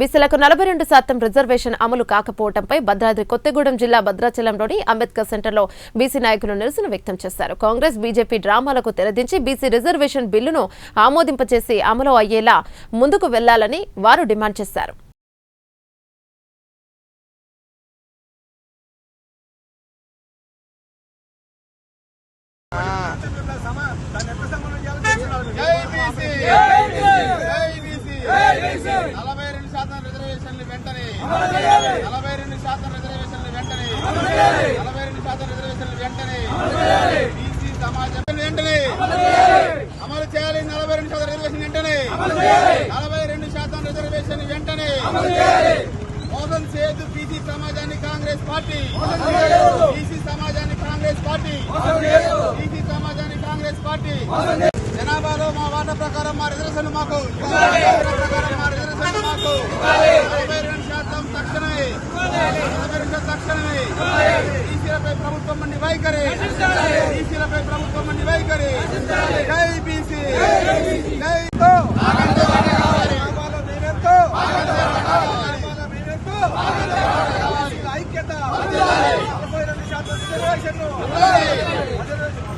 బీసీలకు నలభై రెండు శాతం రిజర్వేషన్ అమలు కాకపోవడంపై భద్రాద్రి కొత్తగూడెం జిల్లా భద్రాచలంలోని అంబేద్కర్ సెంటర్లో బీసీ నాయకులు నిరసన వ్యక్తం చేశారు. కాంగ్రెస్ బీజేపీ డ్రామాలకు తెరదించి బీసీ రిజర్వేషన్ బిల్లును ఆమోదింపచేసి అమలు అయ్యేలా ముందుకు వెళ్ళాలని వారు డిమాండ్ చేశారు. జైబీసీ జైబీసీ నలభై రెండు శాతం రిజర్వేషన్లు వెంటనే నలభై రెండు శాతం రిజర్వేషన్లు వెంటనే. నలభై రెండు శాతం రిజర్వేషన్లు వెంటనే. బీసీ సమాజం వెంటనే. అమలు చేయాలి. నలభై రెండు శాతం రిజర్వేషన్ వెంటనే. నలభై రెండు శాతం రిజర్వేషన్ వెంటనే. మోసం చేయొద్దు బీసీ సమాజాన్ని కాంగ్రెస్ పార్టీ. బీసీ సమాజాన్ని కాంగ్రెస్ పార్టీ. బీసీ సమాజాన్ని కాంగ్రెస్ పార్టీ. జనాభాలో మా వాటా ప్రకారం మా రిజర్వేషన్ మాకు. ప్రకారం మా రిజర్వేషన్ మాకు నలభై రెండు శాతం తక్షణమే నలభై రెండు శాతం తక్షణమే బీసీలపై ప్రభుత్వం మండి వైఖరి బీసీలపై ప్రభుత్వం మండి వైఖరి జై బీసీ. జై ఐక్యత నలభై రెండు శాతం రిజర్వేషన్లు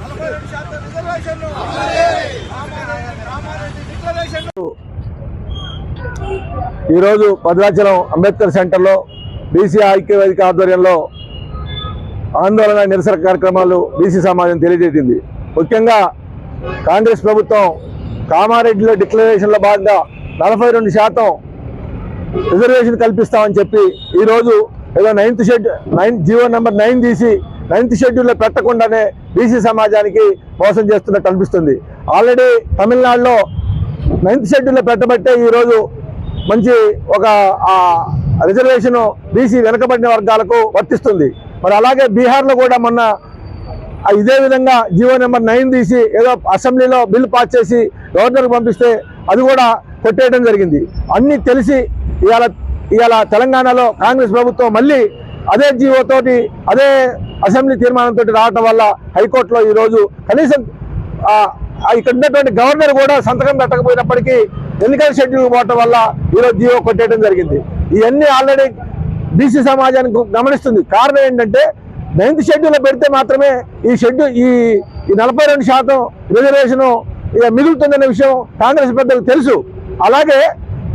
నలభై రెండు శాతం రిజర్వేషన్లు రామారెడ్డి ఈరోజు భద్రాచలం అంబేద్కర్ సెంటర్లో బీసీ ఐక్య వేదిక ఆధ్వర్యంలో ఆందోళన నిరసన కార్యక్రమాలు బీసీ సమాజం తెలియజేసింది. ముఖ్యంగా కాంగ్రెస్ ప్రభుత్వం కామారెడ్డిలో డిక్లరేషన్లో భాగంగా నలభై రెండు శాతం రిజర్వేషన్ కల్పిస్తామని చెప్పి ఈరోజు ఏదో ninth schedule nine GO number nine తీసి నైన్త్ షెడ్యూల్లో పెట్టకుండానే బీసీ సమాజానికి మోసం చేస్తున్నట్టు అనిపిస్తుంది. ఆల్రెడీ తమిళనాడులో నైన్త్ షెడ్యూల్లో పెట్టబట్టే ఈరోజు మంచి ఒక రిజర్వేషన్ బీసీ వెనుకబడిన వర్గాలకు వర్తిస్తుంది. మరి అలాగే బీహార్లో కూడా మొన్న ఇదే విధంగా జీవో నెంబర్ నైన్ తీసి ఏదో అసెంబ్లీలో బిల్ పాస్ చేసి గవర్నర్కి పంపిస్తే అది కూడా కొట్టేయడం జరిగింది. అన్నీ తెలిసి ఇవాళ ఇవాళ తెలంగాణలో కాంగ్రెస్ ప్రభుత్వం మళ్ళీ అదే జీవోతోటి అదే అసెంబ్లీ తీర్మానంతో రావటం వల్ల హైకోర్టులో ఈరోజు కనీసం ఇక్కడ ఉన్నటువంటి గవర్నర్ కూడా సంతకం పెట్టకపోయినప్పటికీ ఎన్నికల షెడ్యూల్ పోవటం వల్ల ఈరోజు జీవో కొట్టేయడం జరిగింది. ఇవన్నీ ఆల్రెడీ బీసీ సమాజానికి గమనిస్తుంది. కారణం ఏంటంటే నైన్త్ షెడ్యూల్లో పెడితే మాత్రమే ఈ షెడ్యూల్ ఈ నలభై రెండు శాతం రిజర్వేషన్ ఇక మిగులుతుందనే విషయం కాంగ్రెస్ పెద్దలకు తెలుసు. అలాగే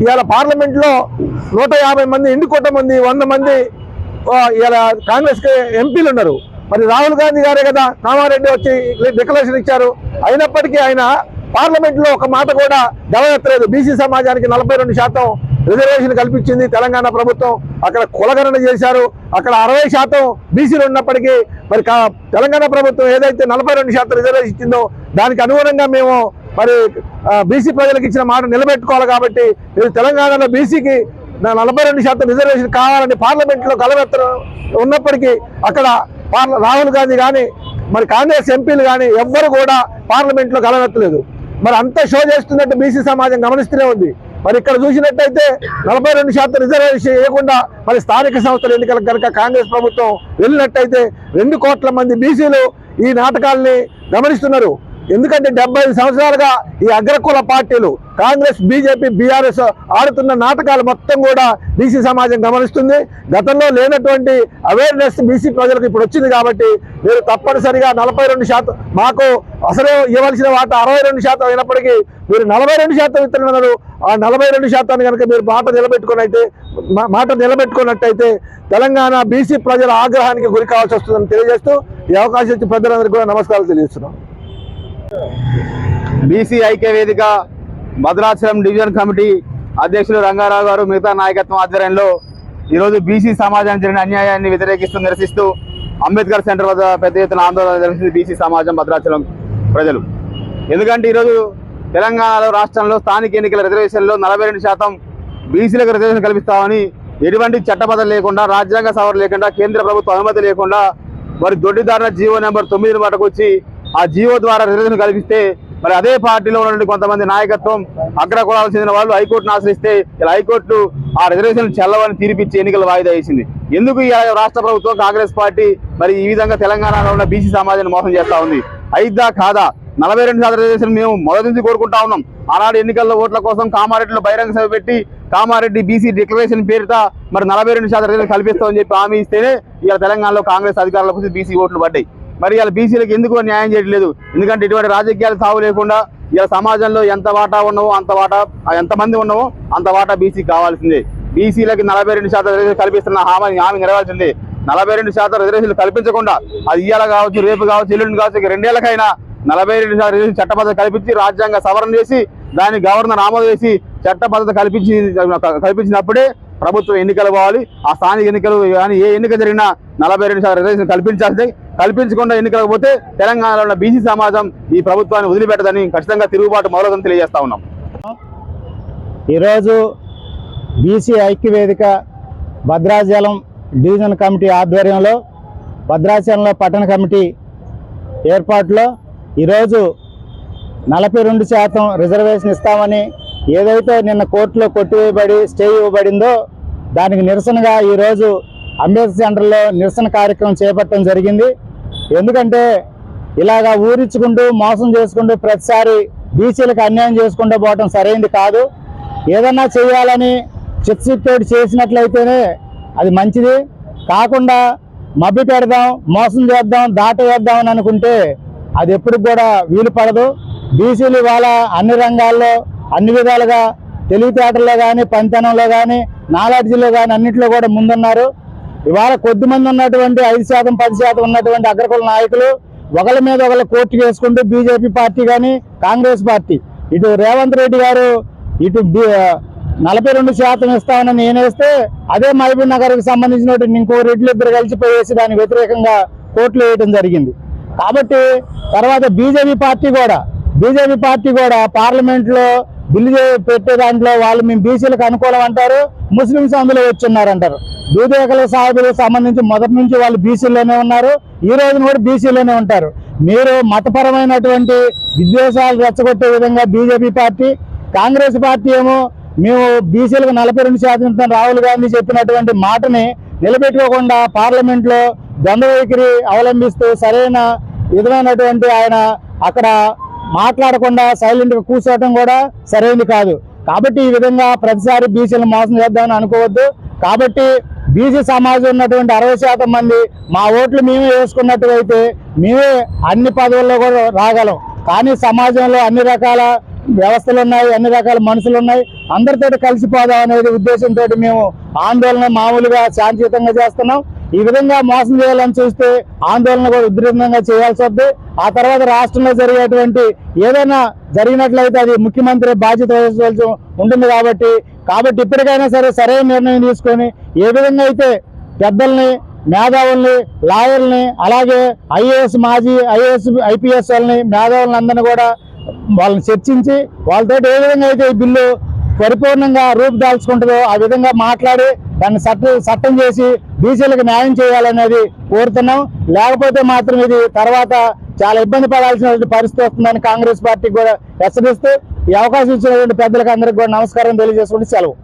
ఇవాళ పార్లమెంట్లో నూట యాభై మంది ఎన్నుకోట మంది వంద మంది ఇవాళ కాంగ్రెస్ ఎంపీలు ఉన్నారు. మరి రాహుల్ గాంధీ గారే కదా కామారెడ్డి వచ్చి డిక్లరేషన్ ఇచ్చారు. అయినప్పటికీ ఆయన పార్లమెంట్లో ఒక మాట కూడా గవనెత్తలేదు బీసీ సమాజానికి నలభై రెండు శాతం రిజర్వేషన్ కల్పించింది తెలంగాణ ప్రభుత్వం. అక్కడ కులగణన చేశారు. అక్కడ అరవై శాతం బీసీలు ఉన్నప్పటికీ మరి కా- తెలంగాణ ప్రభుత్వం ఏదైతే నలభై రెండు శాతం రిజర్వేషన్ ఇచ్చిందో దానికి అనుగుణంగా మేము మరి బీసీ ప్రజలకు ఇచ్చిన మాట నిలబెట్టుకోవాలి కాబట్టి మీరు తెలంగాణలో బీసీకి నలభై రెండు శాతం రిజర్వేషన్ కావాలని పార్లమెంట్లో కలవెత్త ఉన్నప్పటికీ అక్కడ పార్ల రాహుల్ గాంధీ కానీ మరి కాంగ్రెస్ ఎంపీలు కానీ ఎవ్వరు కూడా పార్లమెంట్లో కలవెత్తలేదు మరి అంత షో చేస్తున్నట్టు బీసీ సమాజం గమనిస్తూనే ఉంది. మరి ఇక్కడ చూసినట్టయితే నలభై రెండు శాతం రిజర్వేషన్ చేయకుండా మరి స్థానిక సంస్థల ఎన్నికలకు కనుక కాంగ్రెస్ ప్రభుత్వం వెళ్ళినట్టయితే రెండు కోట్ల మంది బీసీలు ఈ నాటకాల్ని గమనిస్తున్నారు. ఎందుకంటే డెబ్బై ఐదు సంవత్సరాలుగా ఈ అగ్రకుల పార్టీలు కాంగ్రెస్ బీజేపీ బీఆర్ఎస్ ఆడుతున్న నాటకాలు మొత్తం కూడా బీసీ సమాజం గమనిస్తుంది. గతంలో లేనటువంటి అవేర్నెస్ బీసీ ప్రజలకు ఇప్పుడు వచ్చింది కాబట్టి మీరు తప్పనిసరిగా నలభై రెండు శాతం మాకు అసలే ఇవ్వాల్సిన వాటా అరవై రెండు శాతం అయినప్పటికీ మీరు నలభై రెండు శాతం ఇస్తున్నారు ఆ నలభై రెండు శాతాన్ని కనుక మీరు మాట నిలబెట్టుకున్నైతే మాట నిలబెట్టుకున్నట్టయితే తెలంగాణ బీసీ ప్రజల ఆగ్రహానికి గురి కావాల్సి వస్తుందని తెలియజేస్తూ ఈ అవకాశం ఇచ్చి పెద్దలందరికీ కూడా నమస్కారాలు తెలియజేస్తున్నాం. బీసీ ఐక్య వేదిక భద్రాచలం డివిజన్ కమిటీ అధ్యక్షులు రంగారావు గారు మిగతా నాయకత్వం ఆధ్వర్యంలో ఈరోజు బీసీ సమాజానికి జరిగిన అన్యాయాన్ని వ్యతిరేకిస్తూ నిరసిస్తూ అంబేద్కర్ సెంటర్ వద్ద పెద్ద ఎత్తున ఆందోళన జరిగింది బీసీ సమాజం భద్రాచలం ప్రజలు. ఎందుకంటే ఈరోజు తెలంగాణలో రాష్ట్రంలో స్థానిక ఎన్నికల రిజర్వేషన్లో నలభై రెండు శాతం బీసీలకు రిజర్వేషన్ కల్పిస్తామని ఎటువంటి చట్టబద్ధం లేకుండా రాజ్యాంగ సవరణ లేకుండా కేంద్ర ప్రభుత్వ అనుమతి లేకుండా మరి దొడ్డిదారుల జీవో నెంబర్ తొమ్మిది మాటకు వచ్చి ఆ జీవో ద్వారా రిజర్వేషన్ కల్పిస్తే మరి అదే పార్టీలో ఉన్నటువంటి కొంతమంది నాయకత్వం అగ్రకులాలకు చెందిన వాళ్ళు హైకోర్టును ఆశ్రయిస్తే ఇలా హైకోర్టు ఆ రిజర్వేషన్ చెల్లవని తీర్పిచ్చి ఎన్నికలు వాయిదా వేసింది. ఎందుకు ఈ రాష్ట్ర ప్రభుత్వం కాంగ్రెస్ పార్టీ మరి ఈ విధంగా తెలంగాణలో ఉన్న బీసీ సమాజాన్ని మోసం చేస్తా ఉంది? అయిద్దా కాదా? నలభై రెండు శాతం రిజర్వేషన్ మేము మొదటి నుంచి కోరుకుంటా ఉన్నాం. ఆనాడు ఎన్నికల్లో ఓట్ల కోసం కామారెడ్డిలో బహిరంగ సభ పెట్టి కామారెడ్డి బీసీ డిక్లరేషన్ పేరిట మరి నలభై రెండు శాతం రిజర్వేషన్ కల్పిస్తామని చెప్పి హామీ ఇస్తేనే ఇలా తెలంగాణలో కాంగ్రెస్ అధికారులకు బీసీ ఓట్లు పడ్డాయి. మరి ఇలా బీసీలకు ఎందుకు న్యాయం చేయట్లేదు? ఎందుకంటే ఇటువంటి రాజకీయాలు సాగు లేకుండా ఇలా సమాజంలో ఎంత వాటా ఉన్నావో అంత వాటా ఎంతమంది ఉన్నావో అంత వాటా బీసీకి కావాల్సిందే. బీసీలకి నలభై రెండు శాతం రిజర్వేషన్ కల్పిస్తున్న హామీ హామీ నెరవేర్చింది. నలభై రెండు శాతం రిజర్వేషన్లు కల్పించకుండా అది ఇయ్యాల కావచ్చు రేపు కావచ్చు ఎల్లుండి కావచ్చు రెండేళ్ళకైనా నలభై రెండు శాతం రిజర్వేషన్ చట్టబద్ధత కల్పించి రాజ్యాంగ సవరణ చేసి దాన్ని గవర్నర్ ఆమోదం చేసి చట్టబద్ధత కల్పించి కల్పించినప్పుడే ప్రభుత్వం ఎన్నికలు పోవాలి ఆ స్థానిక ఎన్నికలు కానీ ఏ ఎన్నిక జరిగినా నలభై రెండు శాతం రిజర్వేషన్ కల్పించాల్సింది. కల్పించకుండా ఎన్నికలకు పోతే తెలంగాణలో ఉన్న బీసీ సమాజం ఈ ప్రభుత్వాన్ని వదిలిపెట్టదని ఖచ్చితంగా తిరుగుబాటు మొదలదని తెలియజేస్తా ఉన్నాం. ఈరోజు బీసీ ఐక్యవేదిక భద్రాచలం డివిజన్ కమిటీ ఆధ్వర్యంలో భద్రాచలంలో పట్టణ కమిటీ ఏర్పాటులో ఈరోజు నలభై రెండు శాతం రిజర్వేషన్ ఇస్తామని ఏదైతే నిన్న కోర్టులో కొట్టివేయబడి స్టే ఇవ్వబడిందో దానికి నిరసనగా ఈరోజు అంబేద్కర్ సెంటర్లో నిరసన కార్యక్రమం చేపట్టడం జరిగింది. ఎందుకంటే ఇలాగా ఊరించుకుంటూ మోసం చేసుకుంటూ ప్రతిసారి బీసీలకు అన్యాయం చేసుకుంటూ పోవటం సరైంది కాదు. ఏదన్నా చేయాలని చిత్తశుద్ధితోటి చేసినట్లయితేనే అది మంచిది. కాకుండా మబ్బి పెడదాం మోసం చేద్దాం దాట వేద్దాం అని అనుకుంటే అది ఎప్పుడు కూడా వీలు పడదు. బీసీలు ఇవాళ అన్ని రంగాల్లో అన్ని విధాలుగా తెలివితేటల్లో కానీ పనితనంలో కానీ నాలెడ్జ్లో కానీ అన్నింటిలో కూడా ముందున్నారు. ఇవాళ కొద్ది మంది ఉన్నటువంటి ఐదు శాతం పది శాతం ఉన్నటువంటి అగ్రకుల నాయకులు ఒకళ్ళ మీద ఒకళ్ళు కోర్టు చేసుకుంటూ బీజేపీ పార్టీ కానీ కాంగ్రెస్ పార్టీ. ఇటు రేవంత్ రెడ్డి గారు ఇటు నలభై రెండు శాతం ఇస్తామని నేనేస్తే అదే మహబూబ్ నగర్కి సంబంధించినటువంటి ఇంకో రెడ్లు ఇద్దరు కలిసిపోయేసి దానికి వ్యతిరేకంగా కోర్టులు వేయడం జరిగింది. కాబట్టి తర్వాత బీజేపీ పార్టీ కూడా బీజేపీ పార్టీ కూడా పార్లమెంట్లో బిల్లు పెట్టే దాంట్లో వాళ్ళు మేము బీసీలకు అనుకూలం అంటారు ముస్లింస్ అందులో వచ్చున్నారంటారు. దూదేకల సాగులకు సంబంధించి మొదటి నుంచి వాళ్ళు బీసీలోనే ఉన్నారు ఈ రోజున కూడా బీసీలోనే ఉంటారు. మీరు మతపరమైనటువంటి విద్వేషాలు రెచ్చగొట్టే విధంగా బీజేపీ పార్టీ కాంగ్రెస్ పార్టీ ఏమో మేము బీసీలకు నలభై రెండు శాతం రాహుల్ గాంధీ చెప్పినటువంటి మాటని నిలబెట్టుకోకుండా పార్లమెంట్లో ద్వంద్వ వైఖరి అవలంబిస్తూ సరైన విధమైనటువంటి ఆయన అక్కడ మాట్లాడకుండా సైలెంట్గా కూర్చోవటం కూడా సరైనది కాదు. కాబట్టి ఈ విధంగా ప్రతిసారి బీసీలు మోసం చేద్దామని అనుకోవద్దు. కాబట్టి బీసీ సమాజం ఉన్నటువంటి అరవై శాతం మంది మా ఓట్లు మేమే వేసుకున్నట్టుగైతే మేమే అన్ని పదవుల్లో కూడా రాగలం. కానీ సమాజంలో అన్ని రకాల వ్యవస్థలు ఉన్నాయి అన్ని రకాల మనుషులు ఉన్నాయి. అందరితో కలిసిపోదాం అనేది ఉద్దేశంతో మేము ఆందోళన మామూలుగా శాంతియుతంగా చేస్తున్నాం. ఈ విధంగా మోసం చేయాలని చూస్తే ఆందోళన కూడా ఉధృతంగా చేయాల్సి వద్ది. ఆ తర్వాత రాష్ట్రంలో జరిగేటువంటి ఏదైనా జరిగినట్లయితే అది ముఖ్యమంత్రి బాధ్యత వహించవలసి ఉంటుంది కాబట్టి కాబట్టి ఇప్పటికైనా సరే సరైన నిర్ణయం తీసుకొని ఏ విధంగా అయితే పెద్దల్ని మేధావుల్ని లాయర్ని అలాగే ఐఏఎస్ మాజీ ఐఏఎస్ ఐపీఎస్ వాళ్ళని మేధావులని అందరిని కూడా వాళ్ళని చర్చించి వాళ్ళతో ఏ విధంగా అయితే ఈ బిల్లు పరిపూర్ణంగా రూపుదాల్చుకుంటుందో ఆ విధంగా మాట్లాడి దాన్ని చట్ట చట్టం చేసి బీసీలకు న్యాయం చేయాలనేది కోరుతున్నాం. లేకపోతే మాత్రం ఇది తర్వాత చాలా ఇబ్బంది పడాల్సిన పరిస్థితి వస్తుందని కాంగ్రెస్ పార్టీ కూడా హెచ్చరిస్తూ ఈ అవకాశం ఇచ్చినటువంటి పెద్దలకు అందరికీ కూడా నమస్కారం తెలియజేసుకుంటూ సెలవు.